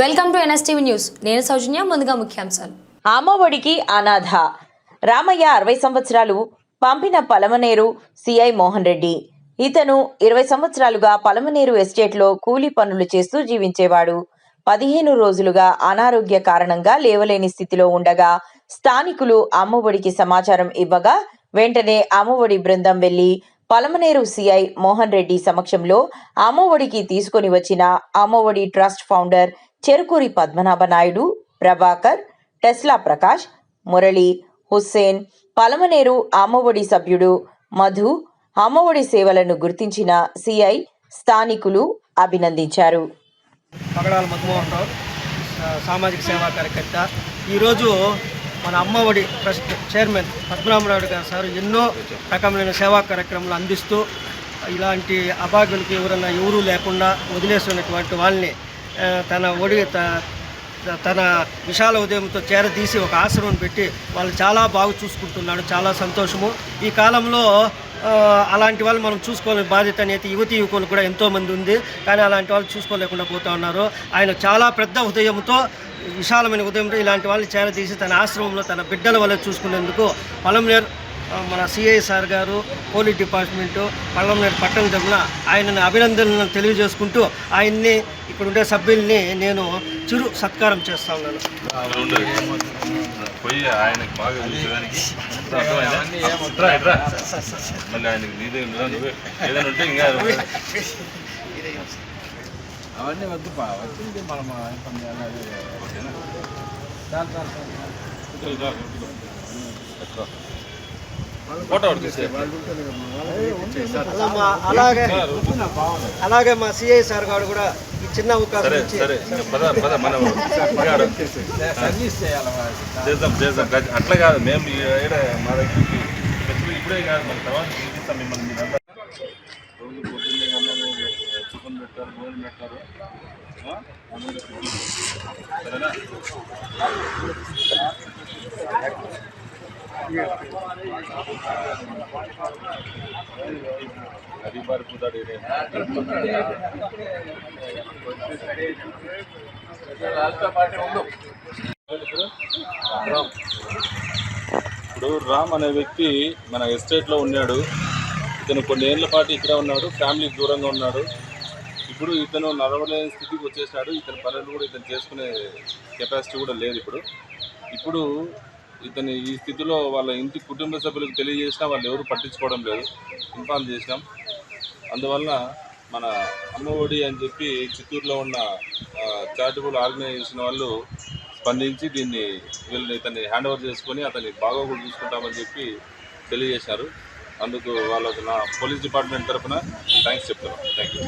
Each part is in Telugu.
Welcome to NSTV news. నేను సౌజన్య ముందుగా ముఖ్యాంశాలు. ఆమోబడికి అనాథ. రామయ్య అరవై సంవత్సరాలు పంపిన పలమనేరు సిఐ మోహన్ రెడ్డి. ఇతను ఇరవై సంవత్సరాలుగా పలమనేరు ఎస్టేట్లో కూలీ పనులు చేస్తూ జీవించేవాడు. పదిహేను రోజులుగా అనారోగ్య కారణంగా లేవలేని స్థితిలో ఉండగా స్థానికులు అమ్మఒడికి సమాచారం ఇవ్వగా వెంటనే అమ్మఒడి బృందం వెళ్ళి పలమనేరు సిఐ మోహన్ రెడ్డి సమక్షంలో అమ్మఒడికి తీసుకొని వచ్చిన Ammavodi trust founder Cherukuri Padmanabha Naidu Prabhakar Tesla Prakash Murali Hussain Palamaner Ammavodi సభ్యుడు మధు అమ్మఒడి సేవలను గుర్తించిన సిఐ స్థానికులు అభినందించారు. పగడాల మధుమోహన్ రావు సామాజిక సేవా కార్యకర్త. ఈరోజు మన అమ్మఒడి ట్రస్ట్ చైర్మన్ పద్మనాభనాయుడు గారు సార్ ఎన్నో రకమైన సేవా కార్యక్రమాలు అందిస్తూ ఇలాంటి అభాగ్యులకి ఎవరన్నా ఎవరూ లేకుండా వదిలేసినటువంటి వాళ్ళని తన ఒడి త- తన విశాల ఉదయంతో చేరదీసి ఒక ఆశ్రమం పెట్టి వాళ్ళు చాలా బాగా చూసుకుంటున్నాడు చాలా సంతోషము. ఈ కాలంలో అలాంటి వాళ్ళు మనం చూసుకోవాలని బాధ్యత అనేది యువతి యువకులు కూడా ఎంతోమంది ఉంది. కానీ అలాంటి వాళ్ళు చూసుకోలేకుండా పోతా ఉన్నారు. ఆయన చాలా పెద్ద ఉదయంతో విశాలమైన ఉదయంతో ఇలాంటి వాళ్ళని చేరదీసి తన ఆశ్రమంలో తన బిడ్డల వల్ల చూసుకునేందుకు పొలంనేరు మన సిఐ సార్ గారు పోలీస్ డిపార్ట్మెంటు పల్లంనేరు పట్టణ తరఫున ఆయనను అభినందనలు తెలియజేసుకుంటూ ఆయన్ని ఇక్కడ ఉండే సభ్యుల్ని నేను చిరు సత్కారం చేస్తా ఉన్నాను. పోయి ఆయనకి బాగా చూసేదానికి అర్థమైందా? ఇట్రా, ఇట్రా. మళ్ళీ ఆయనకి నీదే ఉందా నువ్వే. ఏదైనా ఉంటే ఇంకా అవన్నీ వద్దు వచ్చింది మనం పని చేయాలి ఓకేనా? చాలు చాలు ఫోటో అలాగే అలాగే మా సిఐ సార్ గారు కూడా ఈ చిన్న అవకాశం. చేద్దాం చేద్దాం. అట్లా కాదు. మేము మా దగ్గరికి ఇప్పుడే కాదు మన తర్వాత పిలిపిస్తాం మిమ్మల్ని మీరంతా రోజు పొద్దున్నే అన్నం చికెన్ పెట్టారు భోజనం పెట్టారు సరేనా అది ఇప్పుడు రామ్ అనే వ్యక్తి మన ఎస్టేట్లో ఉన్నాడు. ఇతను కొన్ని ఏళ్ళ పాటు ఇక్కడ ఉన్నాడు ఫ్యామిలీకి దూరంగా ఉన్నాడు. ఇప్పుడు ఇతను నడవలేని స్థితికి వచ్చేసాడు. ఇతని పనులు కూడా ఇతను చేసుకునే కెపాసిటీ కూడా లేదు ఇప్పుడు. ఇప్పుడు ఇతని ఈ స్థితిలో వాళ్ళ ఇంటి కుటుంబ సభ్యులకు తెలియజేసినా వాళ్ళు ఎవరు పట్టించుకోవడం లేదు. ఇన్ఫార్మ్ చేసినాం. అందువల్ల మన అమ్మఒడి అని చెప్పి చిత్తూరులో ఉన్న చారిటబుల్ ఆర్గనైజేషన్ వాళ్ళు స్పందించి దీన్ని వీళ్ళని ఇతన్ని హ్యాండ్ ఓవర్ చేసుకొని అతన్ని బాగోగులు చూసుకుంటామని చెప్పి తెలియజేశారు. అందుకు వాళ్ళకు నా పోలీస్ డిపార్ట్మెంట్ తరఫున థ్యాంక్స్ చెప్తున్నాను థ్యాంక్ యూ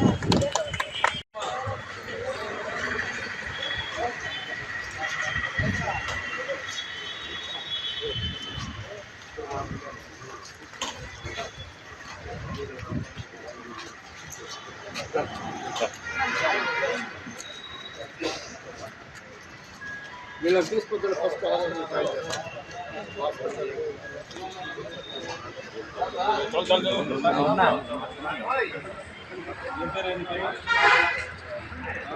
వీళ్ళని తీసుకొచ్చిన ఫస్ట్ ఉన్నా